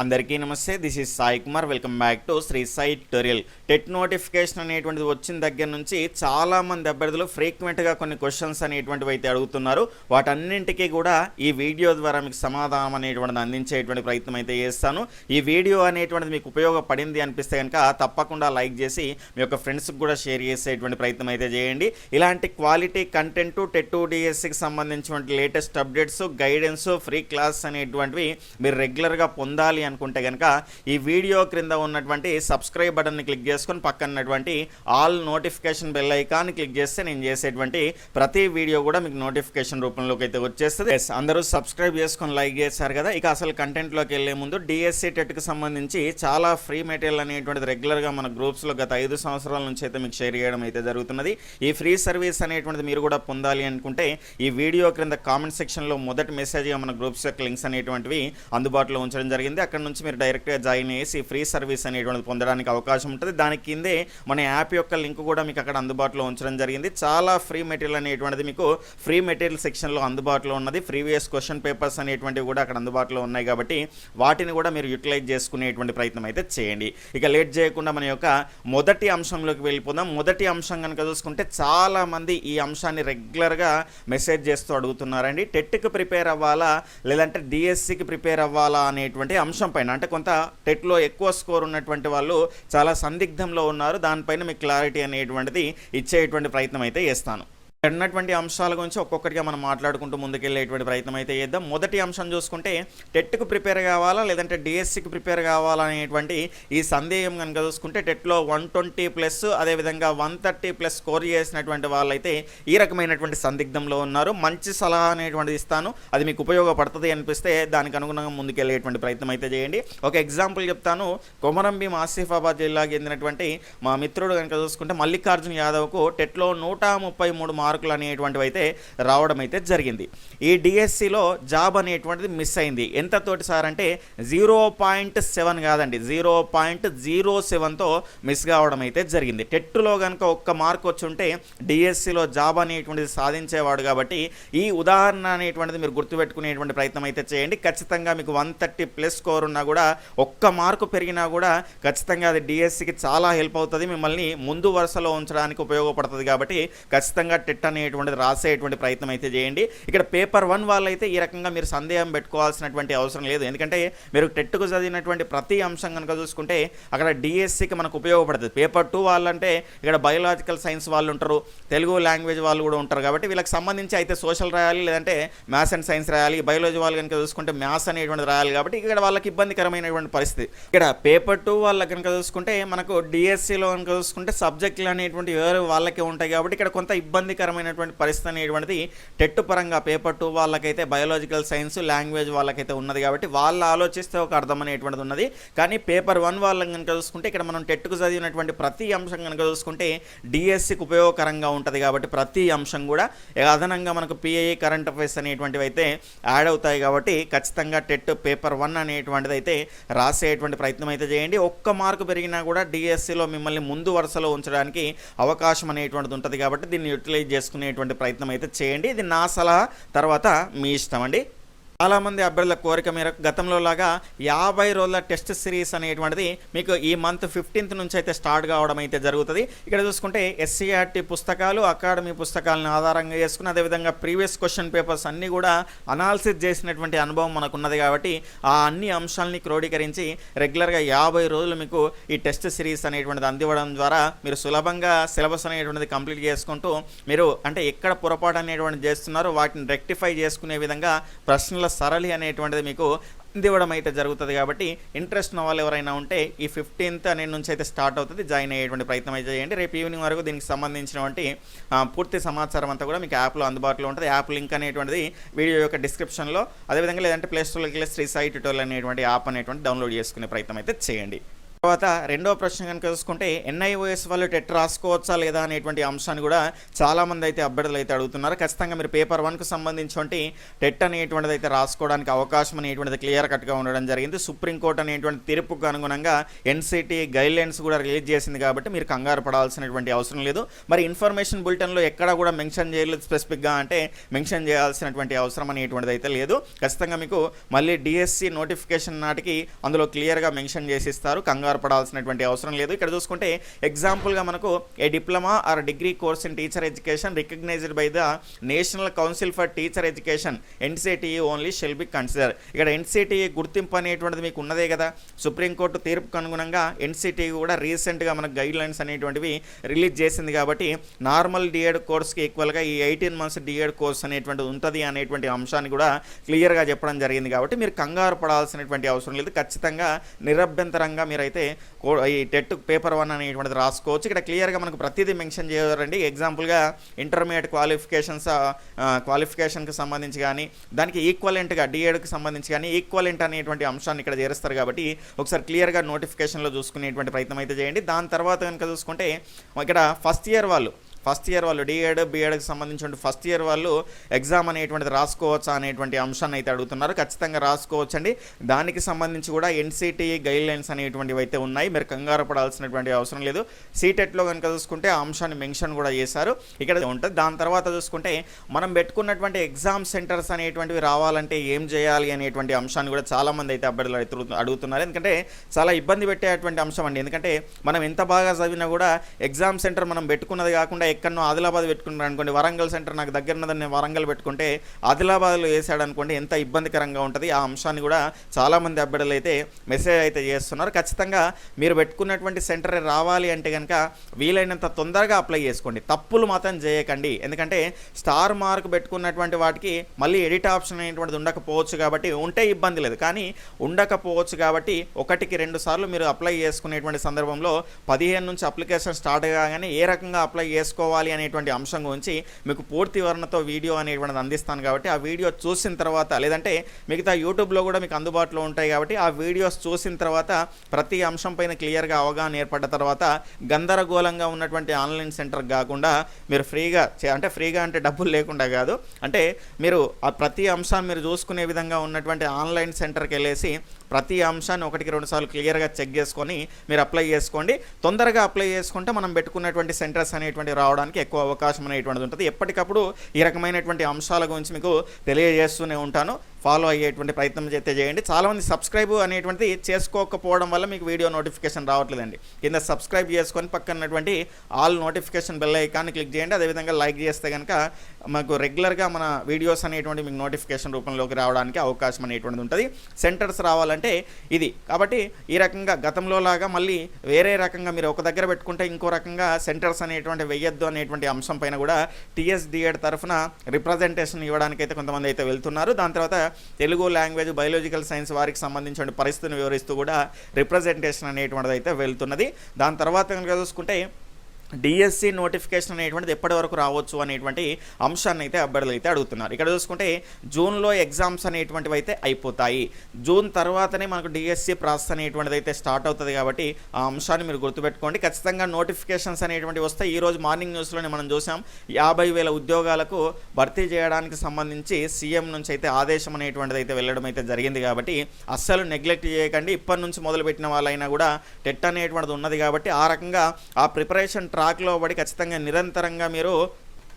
అందరికీ నమస్తే this is Sai Kumar welcome back to Sri Sai tutorial TET notification అనేటువంటిది వచ్చిన దగ్గర నుంచి చాలా మంది అభ్యర్థులు ఫ్రీక్వెంట్గా కొన్ని క్వశ్చన్స్ అనేటువంటివి అయితే అడుగుతున్నారు. వాటన్నింటికీ కూడా ఈ వీడియో ద్వారా మీకు సమాధానం అనేటువంటిది అందించేటువంటి ప్రయత్నం అయితే చేస్తాను. ఈ వీడియో అనేటువంటిది మీకు ఉపయోగపడింది అనిపిస్తే కనుక తప్పకుండా లైక్ చేసి మీ యొక్క ఫ్రెండ్స్కి కూడా షేర్ చేసేటువంటి ప్రయత్నం అయితే చేయండి. ఇలాంటి క్వాలిటీ కంటెంట్ టెట్ డిఎస్సికి సంబంధించినటువంటి latest updates guidance free class అనేటువంటివి మీరు రెగ్యులర్గా పొందాలి అనుకుంటే కనుక ఈ వీడియో క్రింద ఉన్నటువంటి సబ్స్క్రైబ్ బటన్ని క్లిక్ చేసుకొని పక్కనటువంటి all notification bell icon click చేస్తే నేను చేసేటువంటి ప్రతి వీడియో కూడా మీకు నోటిఫికేషన్ రూపంలోకి అయితే వచ్చేస్తుంది. అందరూ సబ్స్క్రైబ్ చేసుకొని లైక్ చేశారు కదా ఇక అసలు కంటెంట్లోకి వెళ్ళే ముందు డిఎస్సి టెట్కి సంబంధించి చాలా ఫ్రీ మెటీరియల్ అనేటువంటిది రెగ్యులర్గా మన గ్రూప్స్లో గత ఐదు సంవత్సరాల నుంచి అయితే మీకు షేర్ చేయడం అయితే జరుగుతున్నది. ఈ ఫ్రీ సర్వీస్ అనేటువంటిది మీరు కూడా పొందాలి అనుకుంటే ఈ వీడియో క్రింద కామెంట్ సెక్షన్లో మొదటి మెసేజ్గా మన గ్రూప్స్ యొక్క లింక్స్ అనేటువంటివి అందుబాటులో ఉంచడం జరిగింది. అక్కడ నుంచి మీరు డైరెక్ట్గా జాయిన్ చేసి ఫ్రీ సర్వీస్ అనేటువంటిది పొందడానికి అవకాశం ఉంటుంది. దాని కిందే మన యాప్ యొక్క లింక్ కూడా మీకు అక్కడ అందుబాటులో ఉంచడం జరిగింది. చాలా ఫ్రీ మెటీరియల్ అనేటువంటిది మీకు ఫ్రీ మెటీరియల్ సెక్షన్లో అందుబాటులో ఉన్నది. ప్రీవియస్ క్వశ్చన్ పేపర్స్ అనేటువంటివి కూడా అక్కడ అందుబాటులో ఉన్నాయి కాబట్టి వాటిని కూడా మీరు యూటిలైజ్ చేసుకునేటువంటి ప్రయత్నం అయితే చేయండి. ఇక లేట్ చేయకుండా మన యొక్క మొదటి అంశంలోకి వెళ్ళిపోదాం. మొదటి అంశం కనుక చూసుకుంటే చాలామంది ఈ అంశాన్ని రెగ్యులర్గా మెసేజ్ చేస్తూ అడుగుతున్నారండి. టెట్కి ప్రిపేర్ అవ్వాలా? లేదంటే డిఎస్సికి ప్రిపేర్ అవ్వాలా అనేటువంటి అంశం పైన అంటే కొంత టెట్లో ఎక్కువ స్కోర్ ఉన్నటువంటి వాళ్ళు చాలా సందిగ్ధంలో ఉన్నారు. దానిపైన మీకు క్లారిటీ అనేటువంటిది ఇచ్చేటువంటి ప్రయత్నం అయితే చేస్తాను. ఉన్నటువంటి అంశాల గురించి ఒక్కొక్కటిగా మనం మాట్లాడుకుంటూ ముందుకెళ్ళేటువంటి ప్రయత్నం అయితే చేద్దాం. మొదటి అంశం చూసుకుంటే టెట్కు ప్రిపేర్ కావాలా లేదంటే డిఎస్సికి ప్రిపేర్ కావాలా అనేటువంటి ఈ సందేహం కనుక చూసుకుంటే టెట్లో వన్ ట్వంటీ ప్లస్ అదేవిధంగా వన్ థర్టీ ప్లస్ స్కోర్ చేసినటువంటి వాళ్ళైతే ఈ రకమైనటువంటి సందిగ్ధంలో ఉన్నారు. మంచి సలహా అనేటువంటిది ఇస్తాను. అది మీకు ఉపయోగపడుతుంది అనిపిస్తే దానికి అనుగుణంగా ముందుకెళ్ళేటువంటి ప్రయత్నం అయితే చేయండి. ఒక ఎగ్జాంపుల్ చెప్తాను. కొమరంభీం ఆసిఫాబాద్ జిల్లాకి చెందినటువంటి మా మిత్రుడు కనుక చూసుకుంటే మల్లికార్జున యాదవ్కు టెట్లో నూట ముప్పై మూడు మార్కులు అనేటువంటివి అయితే రావడం అయితే జరిగింది. ఈ డిఎస్సిలో జాబ్ అనేటువంటిది మిస్ అయింది. ఎంత తోటి సార్ అంటే జీరో పాయింట్ సెవెన్ కాదండి. జీరో పాయింట్ జీరో సెవెన్తో మిస్ కావడం అయితే జరిగింది. టెట్టులో కనుక ఒక్క మార్క్ వచ్చి ఉంటే డిఎస్సిలో జాబ్ అనేటువంటిది సాధించేవాడు కాబట్టి ఈ ఉదాహరణ అనేటువంటిది మీరు గుర్తుపెట్టుకునేటువంటి ప్రయత్నం అయితే చేయండి. ఖచ్చితంగా మీకు వన్ థర్టీ ప్లస్ స్కోర్ ఉన్నా కూడా ఒక్క మార్కు పెరిగినా కూడా ఖచ్చితంగా అది డిఎస్సికి చాలా హెల్ప్ అవుతుంది. మిమ్మల్ని ముందు వరుసలో ఉంచడానికి ఉపయోగపడుతుంది కాబట్టి ఖచ్చితంగా టెట్ అనేటువంటిది రాసేటువంటి ప్రయత్నం అయితే చేయండి. ఇక్కడ పేపర్ వన్ వాళ్ళైతే ఈ రకంగా మీరు సందేహం పెట్టుకోవాల్సినటువంటి అవసరం లేదు. ఎందుకంటే మీరు టెట్కు చదివినటువంటి ప్రతి అంశం కనుక చూసుకుంటే అక్కడ డిఎస్సికి మనకు ఉపయోగపడుతుంది పేపర్ టూ వాళ్ళంటే ఇక్కడ బయోలాజికల్ సైన్స్ వాళ్ళు ఉంటారు తెలుగు లాంగ్వేజ్ వాళ్ళు కూడా ఉంటారు కాబట్టి వీళ్ళకి సంబంధించి అయితే సోషల్ రాయాలి లేదంటే మ్యాథ్స్ అండ్ సైన్స్ రాయాలి. బయాలజీ వాళ్ళు కనుక చూసుకుంటే మ్యాథ్స్ అనేటువంటిది రాయాలి కాబట్టి ఇక్కడ వాళ్ళకి ఇబ్బందికరమైనటువంటి పరిస్థితి. ఇక్కడ పేపర్ టూ వాళ్ళకి కనుక చూసుకుంటే మనకు డిఎస్సిలో కనుక చూసుకుంటే సబ్జెక్టులు అనేటువంటి వేరే వాళ్ళకే ఉంటాయి కాబట్టి ఇక్కడ కొంత ఇబ్బందికరమైనటువంటి పరిస్థితి అనేటువంటిది టెట్ పరంగా పేపర్ టూ వాళ్ళకైతే బయోలాజికల్ సైన్స్ లాంగ్వేజ్ వాళ్ళకైతే ఉన్నది కాబట్టి వాళ్ళు ఆలోచిస్తే ఒక అర్థం అనేటువంటిది ఉన్నది. కానీ పేపర్ వన్ వాళ్ళని కనుక చూసుకుంటే ఇక్కడ మనం టెట్కు చదివినటువంటి ప్రతి అంశం కనుక చూసుకుంటే డిఎస్సికి ఉపయోగకరంగా ఉంటుంది కాబట్టి ప్రతి అంశం కూడా అదనంగా మనకు పిఐ కరెంట్ అఫైర్స్ అనేటువంటివి అయితే యాడ్ అవుతాయి కాబట్టి ఖచ్చితంగా టెట్ పేపర్ వన్ అనేటువంటిది అయితే రాసేటువంటి ప్రయత్నం అయితే చేయండి. ఒక్క మార్కు పెరిగినా కూడా డిఎస్సిలో మిమ్మల్ని ముందు వరుసలో ఉంచడానికి అవకాశం అనేటువంటిది ఉంటుంది కాబట్టి దీన్ని యూటిలైజ్ చేసుకునేటువంటి ప్రయత్నం అయితే చేయండి. ఇది నా సలహా. తర్వాత మీ ఇష్టం అండి. చాలామంది అభ్యర్థుల కోరిక మేరకు గతంలో లాగా యాభై రోజుల టెస్ట్ సిరీస్ అనేటువంటిది మీకు ఈ మంత్ ఫిఫ్టీన్త్ నుంచి అయితే స్టార్ట్ కావడం అయితే జరుగుతుంది. ఇక్కడ చూసుకుంటే ఎస్సీఆర్టీ పుస్తకాలు అకాడమీ పుస్తకాలను ఆధారంగా చేసుకుని అదేవిధంగా ప్రీవియస్ క్వశ్చన్ పేపర్స్ అన్నీ కూడా అనాలిసిస్ చేసినటువంటి అనుభవం మనకున్నది కాబట్టి ఆ అన్ని అంశాలని క్రోడీకరించి రెగ్యులర్గా యాభై రోజులు మీకు ఈ టెస్ట్ సిరీస్ అనేటువంటిది అందివ్వడం ద్వారా మీరు సులభంగా సిలబస్ అనేటువంటిది కంప్లీట్ చేసుకుంటూ మీరు అంటే ఎక్కడ పొరపాటు అనేటువంటిది చేస్తున్నారో వాటిని రెక్టిఫై చేసుకునే విధంగా ప్రశ్నల సరళి అనేటువంటిది మీకు అందివ్వడం అయితే జరుగుతుంది కాబట్టి ఇంట్రెస్ట్ ఉన్న వాళ్ళు ఎవరైనా ఉంటే ఈ ఫిఫ్టీన్త్ అనే నుంచి అయితే స్టార్ట్ అవుతుంది. జాయిన్ అయ్యేటువంటి ప్రయత్నం అయితే చేయండి. రేపు ఈవినింగ్ వరకు దీనికి సంబంధించినటువంటి పూర్తి సమాచారం అంతా కూడా మీకు యాప్లో అందుబాటులో ఉంటుంది. యాప్ లింక్ అనేటువంటిది వీడియో యొక్క డిస్క్రిప్షన్లో అదేవిధంగా లేదంటే ప్లేస్టోర్లోకి వెళ్ళి శ్రీ సాయి ట్యూటోరియల్ అనేటువంటి యాప్ అనేటువంటి డౌన్లోడ్ చేసుకునే ప్రయత్నం అయితే చేయండి. తర్వాత రెండో ప్రశ్న కనుక చూసుకుంటే ఎన్ఐఓఎస్ వాళ్ళు టెట్ రాసుకోవచ్చా లేదా అనేటువంటి అంశాన్ని కూడా చాలామంది అయితే అభ్యర్థులు అయితే అడుగుతున్నారు. ఖచ్చితంగా మీరు పేపర్ వన్కు సంబంధించి టెట్ అనేటువంటిది అయితే రాసుకోవడానికి అవకాశం అనేటువంటిది క్లియర్ కట్గా ఉండడం జరిగింది. సుప్రీంకోర్టు అనేటువంటి తీర్పుకు అనుగుణంగా ఎన్సిటీ గైడ్లైన్స్ కూడా రిలీజ్ చేసింది కాబట్టి మీరు కంగారు పడాల్సినటువంటి అవసరం లేదు. మరి ఇన్ఫర్మేషన్ బులెటిన్లో ఎక్కడ కూడా మెన్షన్ చేయలేదు స్పెసిఫిక్గా అంటే మెన్షన్ చేయాల్సినటువంటి అవసరం అనేటువంటిది అయితే లేదు. ఖచ్చితంగా మీకు మళ్ళీ డిఎస్సి నోటిఫికేషన్ నాటికి అందులో క్లియర్గా మెన్షన్ చేసిస్తారు కంగారు కంగారు పడాల్సినటువంటి అవసరం లేదు. ఇక్కడ చూసుకుంటే ఎగ్జాంపుల్గా మనకు a diploma or degree course in teacher education recognised by the national council for teacher education NCTE only shall be consider. ఇక్కడ ఎన్సిటిఈ గుర్తింపు అనేటువంటిది మీకు ఉన్నదే కదా. సుప్రీంకోర్టు తీర్పుకు అనుగుణంగా ఎన్సిటిఈ కూడా రీసెంట్గా మనకు గైడ్ లైన్స్ అనేటువంటివి రిలీజ్ చేసింది కాబట్టి నార్మల్ డిఎడ్ కోర్స్కి ఈక్వల్గా ఈ ఎయిటీన్ మంత్స్ డిఎడ్ కోర్స్ అనేటువంటిది ఉంటుంది అనేటువంటి అంశాన్ని కూడా క్లియర్గా చెప్పడం జరిగింది కాబట్టి మీరు కంగారు పడాల్సినటువంటి అవసరం లేదు. ఖచ్చితంగా నిరభ్యంతరంగా మీరైతే అయితే ఈ టెట్ పేపర్ వన్ అనేటువంటిది రాసుకోవచ్చు. ఇక్కడ క్లియర్గా మనకు ప్రతిదీ మెన్షన్ చేయాలండి ఎగ్జాంపుల్గా ఇంటర్మీడియట్ క్వాలిఫికేషన్స్ క్వాలిఫికేషన్కి సంబంధించి కానీ దానికి ఈక్వలెంట్గా డిఎడ్కి సంబంధించి కానీ ఈక్వలెంట్ అనేటువంటి అంశాన్ని ఇక్కడ చేరుస్తారు కాబట్టి ఒకసారి క్లియర్గా నోటిఫికేషన్లో చూసుకునేటువంటి ప్రయత్నం అయితే చేయండి. దాని తర్వాత కనుక చూసుకుంటే ఇక్కడ ఫస్ట్ ఇయర్ వాళ్ళు ఫస్ట్ ఇయర్ వాళ్ళు డిఎడ్ బిఎడ్కి సంబంధించిన ఫస్ట్ ఇయర్ వాళ్ళు ఎగ్జామ్ అనేటువంటిది రాసుకోవచ్చా అనేటువంటి అంశాన్ని అయితే అడుగుతున్నారు. ఖచ్చితంగా రాసుకోవచ్చండి. దానికి సంబంధించి కూడా ఎన్సిటిఈ గైడ్ లైన్స్ అనేటువంటివి అయితే ఉన్నాయి. మీరు కంగారు పడాల్సినటువంటి అవసరం లేదు. సీటెట్లో కనుక చూసుకుంటే ఆ అంశాన్ని మెన్షన్ కూడా చేశారు. ఇక్కడ ఉంటుంది. దాని తర్వాత చూసుకుంటే మనం పెట్టుకున్నటువంటి ఎగ్జామ్ సెంటర్స్ అనేటువంటివి రావాలంటే ఏం చేయాలి అనేటువంటి అంశాన్ని కూడా చాలామంది అయితే అభ్యర్థులు అడుగుతున్నారు. ఎందుకంటే చాలా ఇబ్బంది పెట్టేటువంటి అంశం అండి. ఎందుకంటే మనం ఎంత బాగా చదివినా కూడా ఎగ్జామ్ సెంటర్ మనం పెట్టుకున్నది కాకుండా ఎక్కడనో ఆదిలాబాద్ పెట్టుకుంటాను అనుకోండి వరంగల్ సెంటర్ నాకు దగ్గర ఉన్నదని నేను వరంగల్ పెట్టుకుంటే ఆదిలాబాద్లో వేసాడు అనుకోండి ఎంత ఇబ్బందికరంగా ఉంటుంది. ఆ అంశాన్ని కూడా చాలామంది అభ్యర్థులు అయితే మెసేజ్ అయితే చేస్తున్నారు. ఖచ్చితంగా మీరు పెట్టుకున్నటువంటి సెంటర్ రావాలి అంటే కనుక వీలైనంత తొందరగా అప్లై చేసుకోండి. తప్పులు మాత్రం చేయకండి. ఎందుకంటే స్టార్ మార్క్ పెట్టుకున్నటువంటి వాటికి మళ్ళీ ఎడిట్ ఆప్షన్ అనేటువంటిది ఉండకపోవచ్చు కాబట్టి ఉంటే ఇబ్బంది లేదు. కానీ ఉండకపోవచ్చు కాబట్టి ఒకటికి రెండు సార్లు మీరు అప్లై చేసుకునేటువంటి సందర్భంలో పదిహేను నుంచి అప్లికేషన్ స్టార్ట్ కాగానే ఏ రకంగా అప్లై చేసుకోవాలి అనేటువంటి అంశం గురించి మీకు పూర్తి వివరణతో వీడియో అనేటువంటిది అందిస్తాను కాబట్టి ఆ వీడియో చూసిన తర్వాత లేదంటే మిగతా యూట్యూబ్లో కూడా మీకు అందుబాటులో ఉంటాయి కాబట్టి ఆ వీడియోస్ చూసిన తర్వాత ప్రతి అంశం పైన క్లియర్గా అవగాహన ఏర్పడ్డ తర్వాత గందరగోళంగా ఉన్నటువంటి ఆన్లైన్ సెంటర్ కాకుండా మీరు ఫ్రీగా చే- అంటే ఫ్రీగా అంటే డబ్బులు లేకుండా కాదు అంటే మీరు ఆ ప్రతి అంశాన్ని మీరు చూసుకునే విధంగా ఉన్నటువంటి ఆన్లైన్ సెంటర్కి వెళ్ళేసి ప్రతి అంశాన్ని ఒకటికి రెండు సార్లు క్లియర్గా చెక్ చేసుకొని మీరు అప్లై చేసుకోండి. తొందరగా అప్లై చేసుకుంటే మనం పెట్టుకున్నటువంటి సెంటర్స్ అనేటువంటి రావడానికి ఎక్కువ అవకాశం అనేటువంటిది ఉంటుంది. ఎప్పటికప్పుడు ఈ రకమైనటువంటి అంశాల గురించి మీకు తెలియజేస్తూనే ఉంటాను. ఫాలో అయ్యేటువంటి ప్రయత్నం అయితే చేయండి. చాలామంది సబ్స్క్రైబ్ అనేటువంటిది చేసుకోకపోవడం వల్ల మీకు వీడియో నోటిఫికేషన్ రావట్లేదండి. కింద సబ్స్క్రైబ్ చేసుకొని పక్కనటువంటి all notification bell icon click చేయండి. అదేవిధంగా లైక్ చేస్తే కనుక మాకు రెగ్యులర్గా మన వీడియోస్ అనేటువంటి మీకు నోటిఫికేషన్ రూపంలోకి రావడానికి అవకాశం అనేటువంటిది ఉంటుంది. సెంటర్స్ రావాలంటే ఇది. కాబట్టి ఈ రకంగా గతంలో లాగా మళ్ళీ వేరే రకంగా మీరు ఒక దగ్గర పెట్టుకుంటే ఇంకో రకంగా సెంటర్స్ అనేటువంటి వెయ్యొద్దు అనేటువంటి అంశం పైన కూడా టీఎస్డిఎడ్ తరఫున రిప్రజెంటేషన్ ఇవ్వడానికి అయితే కొంతమంది అయితే వెళ్తున్నారు. దాని తర్వాత తెలుగు లాంగ్వేజ్ బయాలజికల్ సైన్స్ వారికి సంబంధించిన పరిస్థితిని వివరిస్తూ కూడా రిప్రజెంటేషన్ అనేటువంటిది అయితే వెళ్తున్నది. దాని తర్వాత కనుక చూసుకుంటే డిఎస్సి నోటిఫికేషన్ అనేటువంటిది ఎప్పటి వరకు రావచ్చు అనేటువంటి అంశాన్ని అయితే అభ్యర్థులు అయితే అడుగుతున్నారు. ఇక్కడ చూసుకుంటే జూన్లో ఎగ్జామ్స్ అనేటువంటివి అయితే అయిపోతాయి. జూన్ తర్వాతనే మనకు డిఎస్సి ప్రాసెస్ అనేటువంటిది అయితే స్టార్ట్ అవుతుంది కాబట్టి ఆ అంశాన్ని మీరు గుర్తుపెట్టుకోండి. ఖచ్చితంగా నోటిఫికేషన్స్ అనేటువంటివి వస్తే ఈ రోజు మార్నింగ్ న్యూస్లోనే మనం చూసాం యాభై వేల ఉద్యోగాలకు భర్తీ చేయడానికి సంబంధించి సీఎం నుంచి అయితే ఆదేశం అనేటువంటిది అయితే వెళ్ళడం అయితే జరిగింది కాబట్టి అస్సలు నెగ్లెక్ట్ చేయకండి. ఇప్పటి నుంచి మొదలుపెట్టిన వాళ్ళైనా కూడా టెట్ అనేటువంటిది ఉన్నది కాబట్టి ఆ రకంగా ఆ ప్రిపరేషన్ ట్రాక్లో పడి ఖచ్చితంగా నిరంతరంగా మీరు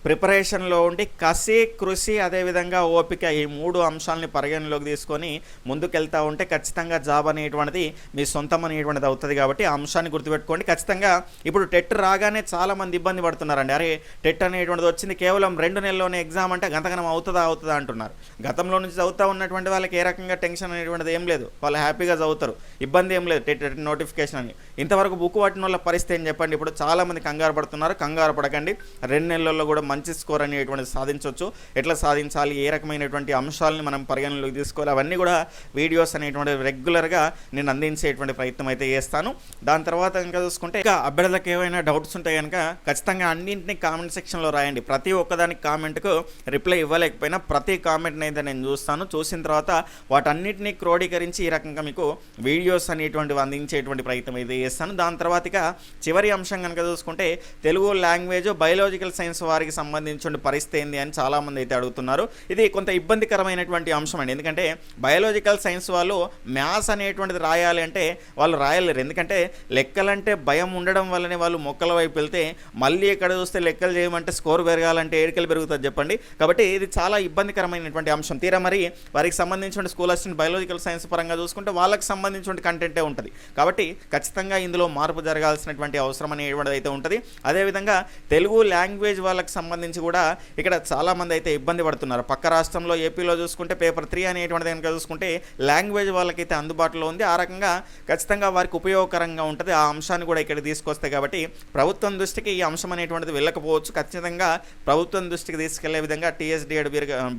ప్రిపరేషన్లో ఉండి కసి కృషి అదేవిధంగా ఓపిక ఈ మూడు అంశాలని పరిగణలోకి తీసుకొని ముందుకెళ్తూ ఉంటే ఖచ్చితంగా జాబ్ అనేటువంటిది మీ సొంతం అనేటువంటిది అవుతుంది కాబట్టి ఆ అంశాన్ని గుర్తుపెట్టుకోండి. ఖచ్చితంగా ఇప్పుడు టెట్ రాగానే చాలామంది ఇబ్బంది పడుతున్నారండి. అరే టెట్ అనేటువంటిది వచ్చింది కేవలం రెండు నెలల్లోనే ఎగ్జామ్ అంటే గతగనం అవుతుందా అవుతుందా అంటున్నారు. గతంలో నుంచి చదువుతూ ఉన్నటువంటి వాళ్ళకి ఏ రకంగా టెన్షన్ అనేటువంటిది ఏం లేదు. వాళ్ళు హ్యాపీగా చదువుతారు. ఇబ్బంది ఏం లేదు టెట్ నోటిఫికేషన్ అని. ఇంతవరకు బుక్ పట్టిన వాళ్ళ పరిస్థితి ఏం చెప్పండి? ఇప్పుడు చాలామంది కంగారు పడుతున్నారు. కంగారు పడకండి. రెండు నెలల్లో కూడా మంచి స్కోర్ అనేటువంటి సాధించవచ్చు ఎట్లా సాధించాలి? ఏ రకమైనటువంటి అంశాలని మనం పరిగణలోకి తీసుకోవాలి? అవన్నీ కూడా వీడియోస్ అనేటువంటి రెగ్యులర్గా నేను అందించేటువంటి ప్రయత్నం అయితే చేస్తాను. దాని తర్వాత ఇంకా చూసుకుంటే ఇంకా అభ్యర్థులకు ఏమైనా డౌట్స్ ఉంటే కనుక ఖచ్చితంగా అన్నింటినీ కామెంట్ సెక్షన్లో రాయండి. ప్రతి ఒక్కదానికి కామెంట్కు రిప్లై ఇవ్వలేకపోయినా ప్రతి కామెంట్ని అయితే నేను చూస్తాను. చూసిన తర్వాత వాటన్నిటిని క్రోడీకరించి ఈ రకంగా మీకు వీడియోస్ అనేటువంటివి అందించేటువంటి ప్రయత్నం అయితే చేస్తాను. దాని తర్వాత ఇక చివరి అంశం కనుక చూసుకుంటే తెలుగు లాంగ్వేజ్ బయోలాజికల్ సైన్స్ వారికి సంబంధించిన పరిస్థితి ఏంది అని చాలామంది అయితే అడుగుతున్నారు. ఇది కొంత ఇబ్బందికరమైనటువంటి అంశం అండి. ఎందుకంటే బయోలాజికల్ సైన్స్ వాళ్ళు మ్యాథ్స్ అనేటువంటిది రాయాలి అంటే వాళ్ళు రాయలేరు. ఎందుకంటే లెక్కలంటే భయం ఉండడం వల్లనే వాళ్ళు మొక్కల వైపు వెళ్తే మళ్ళీ ఎక్కడ చూస్తే లెక్కలు చేయమంటే స్కోర్ పెరగాలంటే ఏడికలు పెరుగుతుంది చెప్పండి. కాబట్టి ఇది చాలా ఇబ్బందికరమైనటువంటి అంశం. తీరా మరి వారికి సంబంధించిన స్కూల్ అసిస్టెంట్ బయోలాజికల్ సైన్స్ పరంగా చూసుకుంటే వాళ్ళకి సంబంధించిన కంటెంటే ఉంటుంది. కాబట్టి ఖచ్చితంగా ఇందులో మార్పు జరగాల్సినటువంటి అవసరం అనేటువంటిది అయితే ఉంటుంది. అదేవిధంగా తెలుగు లాంగ్వేజ్ వాళ్ళకి సంబంధించి కూడా ఇక్కడ చాలామంది అయితే ఇబ్బంది పడుతున్నారు. పక్క రాష్ట్రంలో ఏపీలో చూసుకుంటే పేపర్ త్రీ అనేటువంటిది కనుక చూసుకుంటే లాంగ్వేజ్ వాళ్ళకైతే అందుబాటులో ఉంది. ఆ రకంగా ఖచ్చితంగా వారికి ఉపయోగకరంగా ఉంటుంది. ఆ అంశాన్ని కూడా ఇక్కడ తీసుకొస్తే కాబట్టి ప్రభుత్వం దృష్టికి ఈ అంశం అనేటువంటిది వెళ్ళకపోవచ్చు. ఖచ్చితంగా ప్రభుత్వం దృష్టికి తీసుకెళ్ళే విధంగా టీఎస్డిఎడ్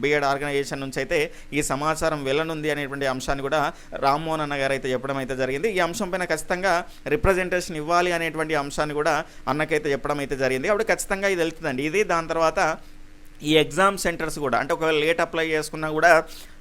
బిఎడ్ ఆర్గనైజేషన్ నుంచి అయితే ఈ సమాచారం వెళ్ళనుంది అనేటువంటి అంశాన్ని కూడా రామ్మోహన్ అన్న గారు అయితే చెప్పడం అయితే జరిగింది. ఈ అంశం పైన ఖచ్చితంగా రిప్రజెంటేషన్ ఇవ్వాలి అనేటువంటి అంశాన్ని కూడా అన్నకైతే చెప్పడం అయితే జరిగింది. కాబట్టి ఖచ్చితంగా ఇది వెళ్తుందండి. ఇది దాని తర్వాత ఈ ఎగ్జామ్ సెంటర్స్ కూడా అంటే ఒకవేళ లేట్ అప్లై చేసుకున్నా కూడా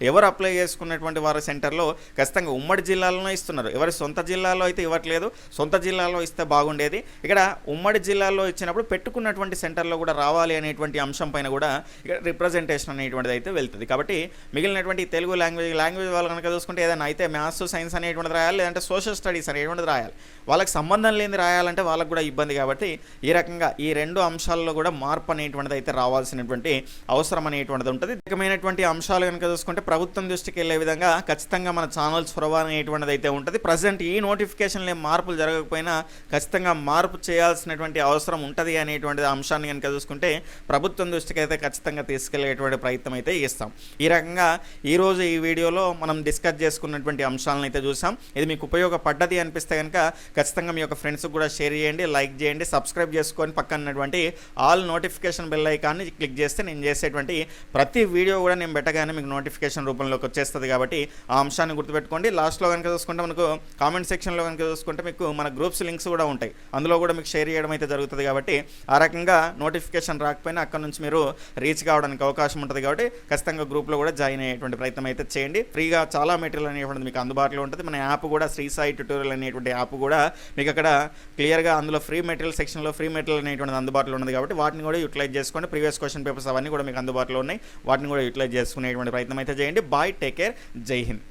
ఎవరు అప్లై చేసుకున్నటువంటి వారి సెంటర్లో ఖచ్చితంగా ఉమ్మడి జిల్లాలోనే ఇస్తున్నారు. ఎవరి సొంత జిల్లాలో అయితే ఇవ్వట్లేదు సొంత జిల్లాలో ఇస్తే బాగుండేది. ఇక్కడ ఉమ్మడి జిల్లాలో ఇచ్చినప్పుడు పెట్టుకున్నటువంటి సెంటర్లో కూడా రావాలి అనేటువంటి అంశం పైన కూడా ఇక్కడ రిప్రజెంటేషన్ అనేటువంటిది అయితే వెళ్తుంది. కాబట్టి మిగిలినటువంటి తెలుగు లాంగ్వేజ్ లాంగ్వేజ్ వాళ్ళు కనుక చూసుకుంటే ఏదైనా అయితే మ్యాథ్స్ సైన్స్ అనేటువంటిది రాయాలి లేదంటే సోషల్ స్టడీస్ అనేటువంటిది రాయాలి. వాళ్ళకి సంబంధం లేని రాయాలంటే వాళ్ళకు కూడా ఇబ్బంది కాబట్టి ఈ రకంగా ఈ రెండు అంశాల్లో కూడా మార్పు అనేటువంటిది అయితే రావాల్సినటువంటి అవసరం అనేటువంటిది ఉంటుంది. రకమైనటువంటి అంశాలు కనుక చూసుకుంటే ప్రభుత్వం దృష్టికి వెళ్ళే విధంగా ఖచ్చితంగా మన ఛానల్స్ ప్రొవా అనేటువంటిది అయితే ఉంటుంది. ప్రజెంట్ ఈ నోటిఫికేషన్లో మార్పులు జరగకపోయినా ఖచ్చితంగా మార్పు చేయాల్సినటువంటి అవసరం ఉంటుంది అనేటువంటి అంశాన్ని కనుక చూసుకుంటే ప్రభుత్వం దృష్టికి అయితే ఖచ్చితంగా తీసుకెళ్ళేటువంటి ప్రయత్నం అయితే చేస్తాం. ఈ రకంగా ఈరోజు ఈ వీడియోలో మనం డిస్కస్ చేసుకున్నటువంటి అంశాలను అయితే చూసాం. ఇది మీకు ఉపయోగపడ్డది అనిపిస్తే కనుక ఖచ్చితంగా మీ యొక్క ఫ్రెండ్స్కి కూడా షేర్ చేయండి లైక్ చేయండి సబ్స్క్రైబ్ చేసుకొని పక్కనటువంటి ఆల్ నోటిఫికేషన్ బెల్ ఐకాన్ని క్లిక్ చేస్తే నేను చేసేటువంటి ప్రతి వీడియో కూడా నేను పెట్టగానే మీకు నోటిఫికేషన్ రూపంలోకి వచ్చేస్తుంది కాబట్టి ఆ అంశాన్ని గుర్తుపెట్టుకోండి. లాస్ట్లో కనుక చూసుకుంటే మనకు కామెంట్ సెక్షన్లో కనుక చూసుకుంటే మీకు మన గ్రూప్స్ లింక్స్ కూడా ఉంటాయి. అందులో కూడా మీకు షేర్ చేయడం అయితే జరుగుతుంది కాబట్టి ఆ రకంగా నోటిఫికేషన్ రాకపోయినా అక్కడ నుంచి మీరు రీచ్ కావడానికి అవకాశం ఉంటుంది కాబట్టి ఖచ్చితంగా గ్రూప్లో కూడా జాయిన్ అయ్యేటువంటి ప్రయత్నం అయితే చేయండి. ఫ్రీగా చాలా మెటీరియల్ అనేటువంటిది మీకు అందుబాటులో ఉంటుంది. మన యాప్ కూడా శ్రీ సాయి ట్యూటోరియల్ అనేటువంటి యాప్ కూడా మీకు అక్కడ క్లియర్గా అందులో ఫ్రీ మెటీరియల్ సెక్షన్లో ఫ్రీ మెటీరియల్ అనేటువంటిది అందుబాటులో ఉంది కాబట్టి వాటిని కూడా యూటిలైజ్ చేసుకోండి ప్రీవియస్ క్వశ్చన్ పేపర్స్ అవన్నీ కూడా మీకు అందుబాటులో ఉన్నాయి. వాటిని కూడా యూటిలైజ్ చేసుకునేటువంటి ప్రయత్నం అయితే చేయండి బాయ్ టేక్ కేర్ జై హింద్